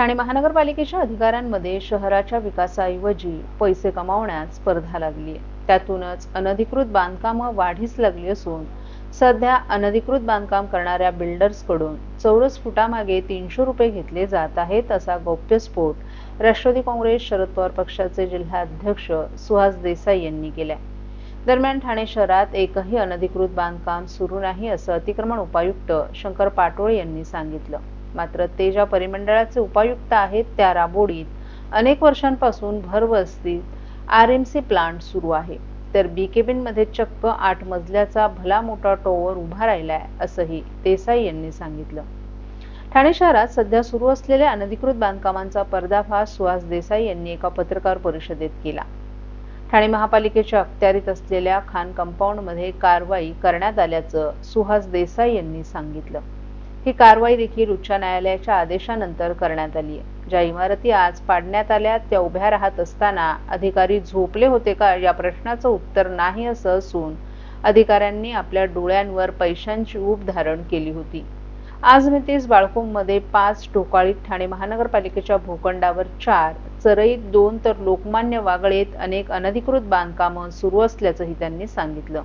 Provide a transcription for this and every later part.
ठाणे महानगरपालिकेच्या अधिकाऱ्यांमध्ये शहराच्या विकासाऐवजी पैसे कमावण्यात स्पर्धा लागली आहे. त्यातूनच अनधिकृत बांधकामं वाढीस लागली असून सध्या अनधिकृत बांधकाम करणाऱ्या बिल्डर्सकडून चौरस फुटामागे तीनशे रुपये घेतले जात आहेत असा गौप्यस्फोट राष्ट्रवादी काँग्रेस शरद पवार पक्षाचे जिल्हाध्यक्ष सुहास देसाई यांनी केलाय. दरम्यान ठाणे शहरात एकही अनधिकृत बांधकाम सुरू नाही असं अतिक्रमण उपायुक्त शंकर पाटोळे यांनी सांगितलं. मात्र ते ज्या परिमंडळाचे उपायुक्त आहेत त्या राबोडीत अनेक वर्षांपासून भरवस्तीत आर एम सी प्लांट सुरू आहे. तर बी केबिनमध्ये चक्क आठ मजल्याचा भला मोठा टॉवर उभा राहिलाय असंही देसाई यांनी सांगितलं. ठाणे शहरात सध्या सुरू असलेल्या अनधिकृत बांधकामांचा पर्दाफाश सुहास देसाई यांनी एका पत्रकार परिषदेत केला. ठाणे महापालिकेच्या अखत्यारीत असलेल्या खान कंपाऊंडमध्ये कारवाई करण्यात आल्याचं सुहास देसाई यांनी सांगितलं. ही कारवाई देखील उच्च न्यायालयाच्या आदेशानंतर करण्यात आली आहे. ज्या इमारती आज पाडण्यात आल्या त्या उभ्या राहत असताना अधिकारी झोपले होते का या प्रश्नाचं उत्तर नाही असं असून अधिकाऱ्यांनी आपल्या डोळ्यांवर पैशांची ऊब धारण केली होती. आज मितीस बाळकोंमध्ये पाच ढोकाळीत ठाणे महानगरपालिकेच्या भूखंडावर चार चरईत दोन तर लोकमान्य वागळेत अनेक अनधिकृत बांधकामं सुरू असल्याचंही त्यांनी सांगितलं.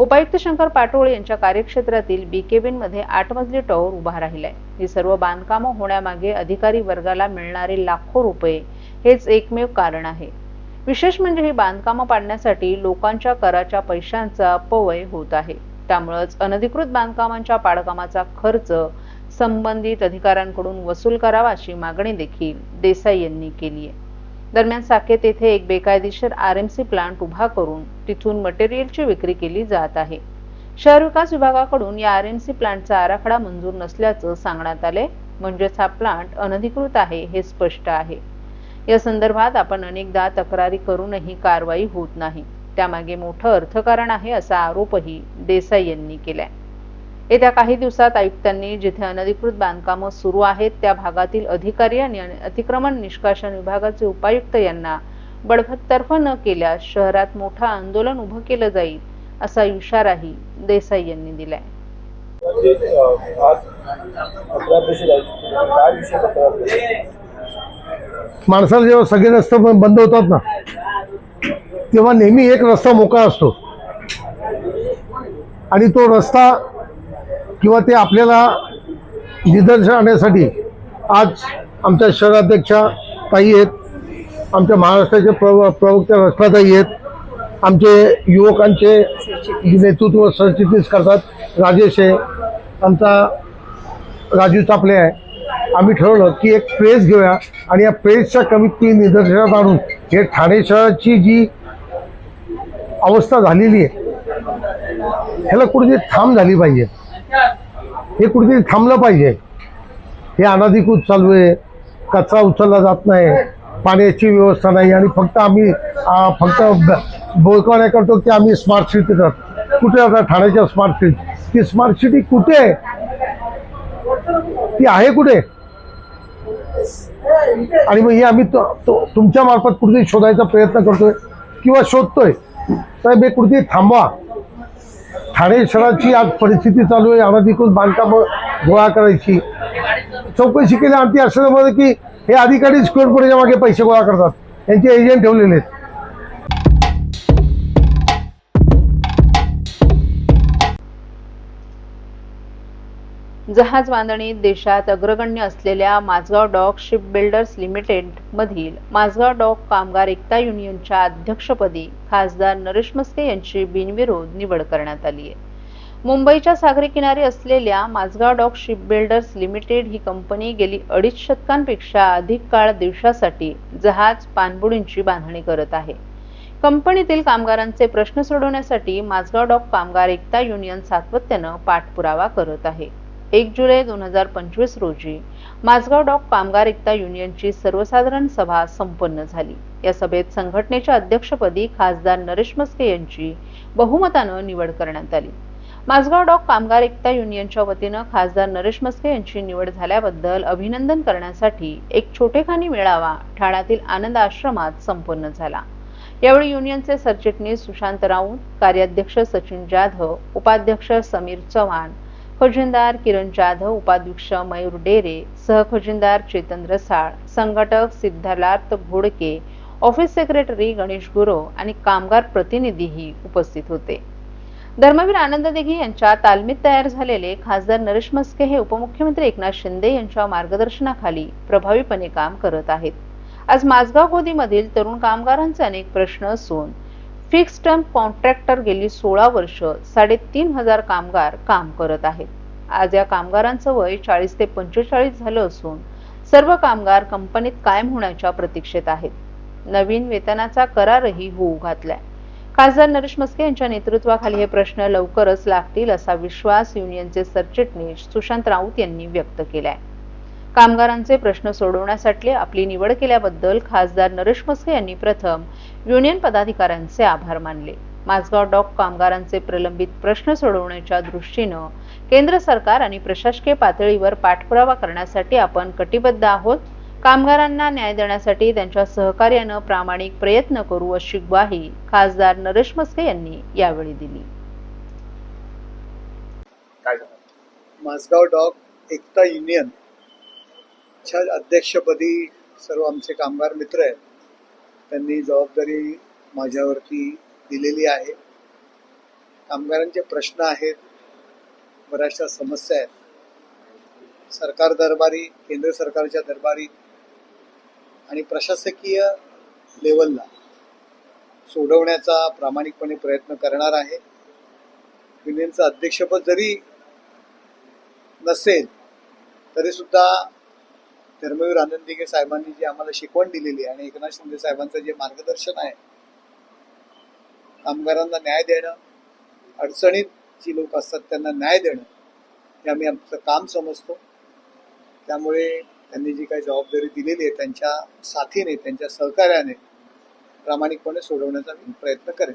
उपायुक्त शंकर पाटोळे यांच्या कार्यक्षेत्रातील बी केबिनमध्ये आठ मजली टॉवर उभा राहिलाय. ही सर्व बांधकामं होण्यामागे अधिकारी वर्गाला मिळणारे लाखो रुपये हेच एकमेव कारण आहे. विशेष म्हणजे ही बांधकामं पाडण्यासाठी लोकांच्या कराच्या पैशांचा अपव्यय होत आहे. त्यामुळेच अनधिकृत बांधकामांच्या पाडकामाचा खर्च संबंधित अधिकाऱ्यांकडून वसूल करावा अशी मागणी देखील देसाई यांनी केली आहे. दरम्यान साकेत येथे एक बेकायदेशीर आर एम सी प्लांट उभा करून तिथून मटेरियलची विक्री केली जात आहे. शहर विकास विभागाकडून या आर एम सी प्लांटचा आराखडा मंजूर नसल्याचं सांगण्यात आले म्हणजेच हा प्लांट अनधिकृत आहे हे स्पष्ट आहे. या संदर्भात आपण अनेकदा तक्रारी करूनही कारवाई होत नाही. त्यामागे मोठं अर्थकारण आहे असा आरोपही देसाई यांनी केलाय. येत्या काही दिवसात आयुक्तांनी जिथे अनधिकृत बांधकामं सुरू आहेत त्या भागातील अधिकारी आणि अतिक्रमण निष्कासन विभागाचे उपायुक्त यांना बडबडतर्फ न केल्यास शहरात मोठं आंदोलन उभं केलं जाईल असा इशाराही देसाई यांनी दिलाय. म्हणजे? माणसाला जेव्हा सगळे रस्ते बंद होतात ना तेव्हा नेहमी एक रस्ता मोकळा असतो. आणि तो रस्ता किंवा ते आपल्याला निदर्शन आणण्यासाठी आज आमच्या शहराध्यक्षा ताई आहेत आमच्या महाराष्ट्राचे प्रव प्रवक्त्या रचनाताई आहेत आमचे युवकांचे नेतृत्व सरचिटणीस करतात राजेश आहे आमचा राजू चापले आहे. आम्ही ठरवलं की एक प्रेस घेऊया आणि या प्रेसच्या कमीत कमी निदर्शनात आणून हे ठाणे शहराची जी अवस्था झालेली आहे ह्याला कुठेतरी थांब झाली पाहिजे. हे कुठेतरी थांबलं पाहिजे. हे अनाधिकृत चालू आहे. कचरा उचलला जात नाही. पाण्याची व्यवस्था नाही आणि फक्त आम्ही फक्त ब- करतो की आम्ही स्मार्ट सिटी करतो कुठे आता ठाण्याच्या स्मार्ट सिटी ती स्मार्ट सिटी कुठे? आहे ती आहे कुठे? आणि मग हे आम्ही तो- तुमच्या मार्फत कुठेतरी शोधायचा प्रयत्न करतोय किंवा शोधतोय. साहेब हे कुठेतरी थांबवा. ठाणे शहराची आज परिस्थिती चालू आहे. अनधिकृत बांधकामं गोळा करायची. चौकशी केली आणि ती असं की हे अधिकारी स्क्वेअर फुटाच्या मागे पैसे गोळा करतात. त्यांचे एजंट ठेवलेले आहेत. जहाज बांधणीत देशात अग्रगण्य असलेल्या Mazagon dock ship builders limited मधील माझगाव डॉक कामगार एकता युनियनच्या अध्यक्षपदी खासदार नरेश मस्के यांची बिनविरोध निवड करण्यात आली आहे. मुंबईच्या सागरी किनारी असलेल्या Mazagon dock ship builders limited ही कंपनी गेली अडीच शतकांपेक्षा अधिक काळ देशासाठी जहाज पाणबुडींची बांधणी करत आहे. कंपनीतील कामगारांचे प्रश्न सोडवण्यासाठी माझगाव डॉक कामगार एकता युनियन सातत्यानं पाठपुरावा करत आहे. एक जुलै दोन हजार पंचवीस रोजी माझगाव डॉक कामगार एकता युनियनची सर्वसाधारण सभा संपन्न झाली. या सभेत संघटनेच्या अध्यक्षपदी खासदार नरेश मस्के यांची बहुमतानं निवड करण्यात आली. माझगाव डॉक कामगार एकता युनियनच्या वतीनं खासदार नरेश मस्के यांची निवड झाल्याबद्दल अभिनंदन करण्यासाठी एक छोटेखानी मेळावा ठाण्यातील आनंद आश्रमात संपन्न झाला. यावेळी युनियनचे सरचिटणीस सुशांत राऊत कार्याध्यक्ष सचिन जाधव उपाध्यक्ष समीर चव्हाण खजिनदार किरण जाधव उपाध्यक्ष मयूर डेरे सहखजिनदार चेतन रसाळ संघटक सिद्धार्थ घोडके ऑफिस सेक्रेटरी गणेश गुरो आणि कामगार प्रतिनिधीही उपस्थित होते. धर्मवीर आनंद दिघे यांच्या तालमीत तयार झालेले खासदार नरेश मस्के हे उपमुख्यमंत्री एकनाथ शिंदे यांच्या मार्गदर्शनाखाली प्रभावीपणे काम करत आहेत. आज माझगाव गोदीमधील तरुण कामगारांचे अनेक प्रश्न असून फिक्स टर्म कॉन्ट्रॅक्टर गेली सोळा वर्ष साडेतीन हजार कामगार काम करत आहेत. आज या कामगारांचं वय चाळीस ते पंचेचाळीस झालं असून सर्व कामगार कंपनीत कायम होण्याच्या प्रतीक्षेत आहेत. नवीन वेतनाचा करारही होऊ घातलाय. खासदार नरेश मस्के यांच्या नेतृत्वाखाली हे प्रश्न लवकरच लागतील असा विश्वास युनियनचे सरचिटणीस सुशांत राऊत यांनी व्यक्त केलाय. कामगारांचे प्रश्न सोडवण्यासाठी आपली निवड केल्याबद्दल खासदार नरेश मस्के यांनी प्रथम युनियन पदाधिकाऱ्यांचे आभार मानले. माझगाव डॉक कामगारांचे प्रलंबित प्रश्न सोडवण्याच्या दृष्टीनं केंद्र सरकार आणि प्रशासकीय पातळीवर पाठपुरावा करण्यासाठी आपण कटिबद्ध आहोत. कामगारांना न्याय देण्यासाठी त्यांच्या सहकार्यानं प्रामाणिक प्रयत्न करू अशी ग्वाही खासदार नरेश मस्के यांनी यावेळी दिली? माझगाव डॉग एकता युनियन च्या अध्यक्षपदी सर्व आमचे कामगार मित्र आहेत. त्यांनी जबाबदारी माझ्यावरती दिलेली आहे. कामगारांचे प्रश्न आहेत. बऱ्याचशा समस्या आहेत. सरकार दरबारी केंद्र सरकारच्या दरबारी आणि प्रशासकीय लेवलला सोडवण्याचा प्रामाणिकपणे प्रयत्न करणार आहे. युनियनचं अध्यक्षपद जरी नसेल तरी सुद्धा आनंद दिगे साहेबांनी जी आम्हाला शिकवण दिलेली आहे आणि एकनाथ शिंदे साहेबांचं जे मार्गदर्शन आहे कामगारांना न्याय देणं अडचणीत जी लोक असतात त्यांना न्याय देणं हे आम्ही आमचं काम समजतो. त्यामुळे त्यांनी जी काही जबाबदारी दिलेली आहे त्यांच्या साथीने त्यांच्या सहकार्याने प्रामाणिकपणे सोडवण्याचा मी प्रयत्न करेन.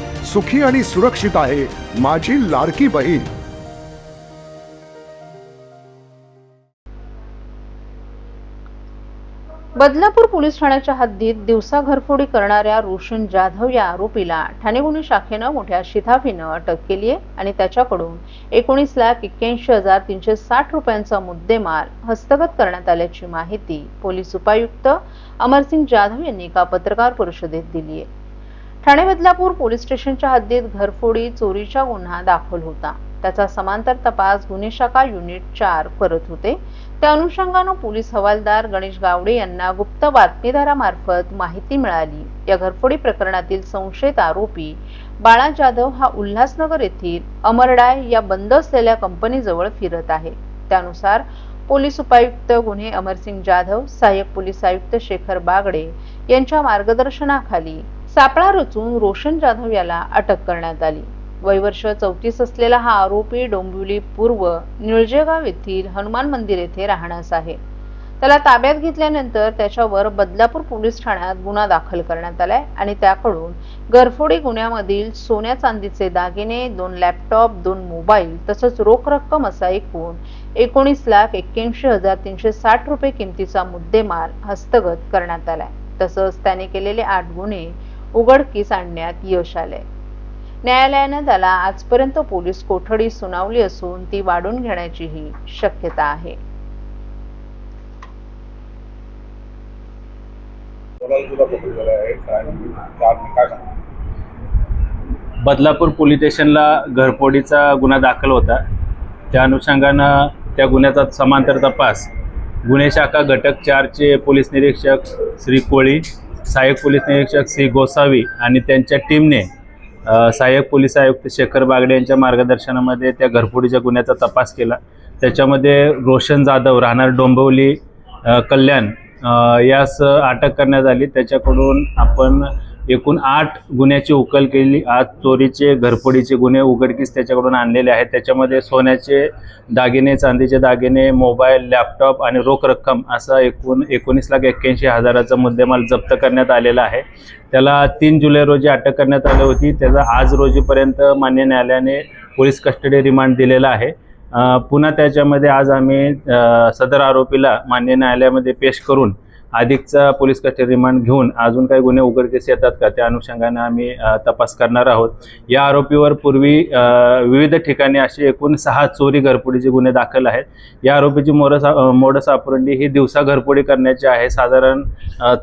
सुखी आणि सुरक्षित आहे माझी लाडकी बहीण. बदलापूर पोलीस ठाण्याच्या हद्दीत दिवसा घरफोडी करणाऱ्या रोशन जाधव या आरोपीला ठाणे गुन्हे शाखेनं मोठ्या शिथाफीनं अटक केली आहे आणि त्याच्याकडून एकोणीस लाख एक्क्याऐंशी हजार तीनशे साठ रुपयांचा मुद्देमाल हस्तगत करण्यात आल्याची माहिती पोलीस उपायुक्त अमरसिंग जाधव यांनी एका पत्रकार परिषदेत दिली आहे. ठाणे बदलापूर पोलीस स्टेशनच्या हद्दीत घरफोडी चोरीचा गुन्हा दाखल होता. त्याचा समांतर तपास गुन्हे शाखा युनिट चार करत होते. त्या अनुषंगानं पोलीस हवालदार गणेश गावडे यांना गुप्त बातमीदारामार्फत माहिती मिळाली. या घरफोडी प्रकरणातील संशयित आरोपी बाळा जाधव हा उल्हासनगर येथील अमरडाय या बंद असलेल्या कंपनीजवळ फिरत आहे. त्यानुसार पोलीस उपायुक्त गुन्हे अमरसिंग जाधव सहाय्यक पोलीस आयुक्त शेखर बागडे यांच्या मार्गदर्शनाखाली सापळा रचून रोशन जाधव याला अटक करण्यात आली. वयवर्ष चौतीस असलेला हा आरोपी डोंबिवली पूर्व निळजेगाव येथील हनुमान मंदिर येथे राहण्यास आहे. त्याला ताब्यात घेतल्यानंतर त्याच्यावर बदलापूर पोलीस ठाण्यात गुन्हा दाखल करण्यात आलाय आणि त्याकडून घरफोडी गुन्ह्यामधील सोन्या चांदीचे दागिने दोन लॅपटॉप दोन मोबाईल तसंच रोख रक्कम असा एकूण एकोणीस लाख एक्क्याऐंशी हजार तीनशे साठ रुपये किमतीचा मुद्देमाल हस्तगत करण्यात आलाय. तसंच त्याने केलेले आठ गुन्हे उघडकीस आणण्यात यश आले. न्यायालयानं त्याला आजपर्यंत पोलीस कोठडी सुनावली असून ती वाढून घेण्याचीही शक्यता आहे? बदलापूर पोलीस स्टेशनला घरफोडीचा गुन्हा दाखल होता. त्या अनुषंगानं त्या गुन्ह्याचा समांतर तपास. गुन्हे शाखा घटक चारचे पोलीस निरीक्षक श्री कोळी सहाय्यक पोलीस निरीक्षक श्री गोसावी आणि त्यांच्या टीमने सहाय्यक पोलीस आयुक्त शेखर बागडे यांच्या मार्गदर्शनामध्ये त्या घरफोडीच्या गुन्ह्याचा तपास केला. त्याच्यामध्ये रोशन जाधव राहणार डोंबिवली कल्याण यास अटक करण्यात आली. त्याच्याकडून आपण एकूण आठ गुन्ह्याची उकल केली. आज चोरीचे घरफोडीचे गुन्हे उघडकीस त्याच्याकडून आणलेले आहेत. त्याच्यामध्ये सोन्याचे दागिने चांदीचे दागिने मोबाईल लॅपटॉप आणि रोख रक्कम असा एकूण एकोणीस लाख एक्क्याऐंशी हजाराचा मुद्देमाल जप्त करण्यात आलेला आहे. त्याला तीन जुलै रोजी अटक करण्यात आली होती. त्याचा आज रोजीपर्यंत मान्य न्यायालयाने पोलीस कस्टडी रिमांड दिलेला आहे. पुन्हा त्याच्यामध्ये आज आम्ही सदर आरोपीला मान्य न्यायालयामध्ये पेश करून अधिकचा पोलीस कस्टडी रिमांड घेऊन अजून काही गुन्हे उघडकीस येतात का? त्या अनुषंगाने आम्ही तपास करणार आहोत. या आरोपीवर पूर्वी विविध ठिकाणी असे एकूण सहा चोरी घरफोडीचे गुन्हे दाखल आहेत. या आरोपीची मोरस मोडस ऑपरेंडी ही दिवसा घरपोडी करण्याची आहे. साधारण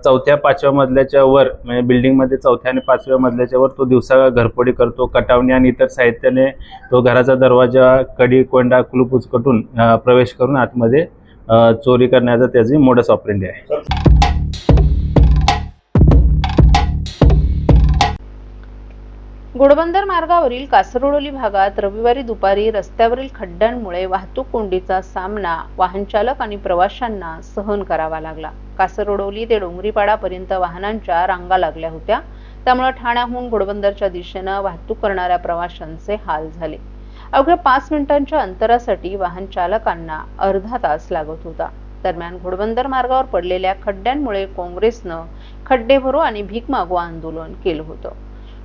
चौथ्या पाचव्या मजल्याच्या वर म्हणजे बिल्डिंगमध्ये चौथ्या आणि पाचव्या मजल्याच्या वर तो दिवसा घरपोडी करतो. कटावणी आणि इतर साहित्याने तो घराचा दरवाजा कडी कोंडा कुलूप उचकटून प्रवेश करून आतमध्ये चोरी करण्याचा त्याची मोडस ऑपरेंडी आहे. घोडबंदर मार्गावरील कासरोडोली भागात रविवारी दुपारी रस्त्यावरील खड्ड्यांमुळे वाहतूक कोंडीचा सामना वाहनचालक आणि प्रवाशांना सहन करावा लागला. कासरोडोली ते डोंगरीपाडापर्यंत वाहनांच्या रांगा लागल्या होत्या. त्यामुळे ठाण्याहून घोडबंदरच्या दिशेनं वाहतूक करणाऱ्या प्रवाशांचे हाल झाले. अवघ्या पाच मिनिटांच्या अंतरासाठी वाहन चालकांना अर्धा तास लागत होता. दरम्यान घोडबंदर मार्गावर पडलेल्या खड्ड्यांमुळे काँग्रेसनं खड्डे भरो आणि भीक मागो आंदोलन केलं होतं.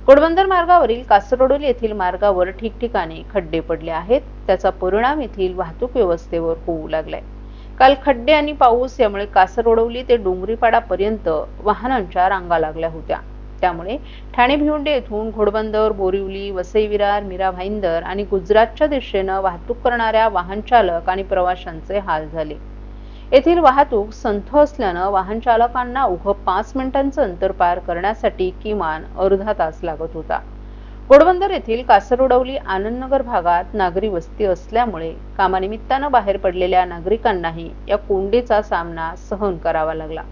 घोडबंदर मार्गावरील कासरडोली येथील मार्गावर ठिकठिकाणी खड्डे पडले आहेत. त्याचा परिणाम येथील वाहतूक व्यवस्थेवर होऊ लागलाय. काल खड्डे आणि पाऊस यामुळे कासरडोली ते डोंगरीपाडापर्यंत वाहनांच्या रांगा लागल्या होत्या. त्यामुळे ठाणे भिवंडी येथून घोडबंदर बोरिवली वसई विरार मीरा भाईंदर आणि गुजरातच्या दिशेनं वाहतूक करणाऱ्या वाहन चालक आणि प्रवाशांचे हाल झाले. येथील वाहतूक संथ असल्यानं वाहन चालकांना उभं पाच मिनिटांचं अंतर पार करण्यासाठी किमान अर्धा तास लागत होता. घोडबंदर येथील कासरवडवली आनंदनगर भागात नागरी वस्ती असल्यामुळे कामानिमित्तानं बाहेर पडलेल्या नागरिकांनाही या कोंडीचा सामना सहन करावा लागला.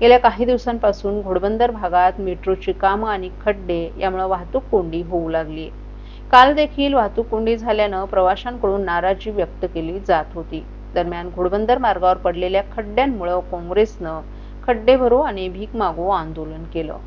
गेल्या काही दिवसांपासून घोडबंदर भागात मेट्रोची कामं आणि खड्डे यामुळे वाहतूक कोंडी होऊ लागली. काल देखील वाहतूक कोंडी झाल्यानं प्रवाशांकडून नाराजी व्यक्त केली जात होती. दरम्यान घोडबंदर मार्गावर पडलेल्या खड्ड्यांमुळे काँग्रेसनं खड्डे भरो आणि भीक मागो आंदोलन केलं.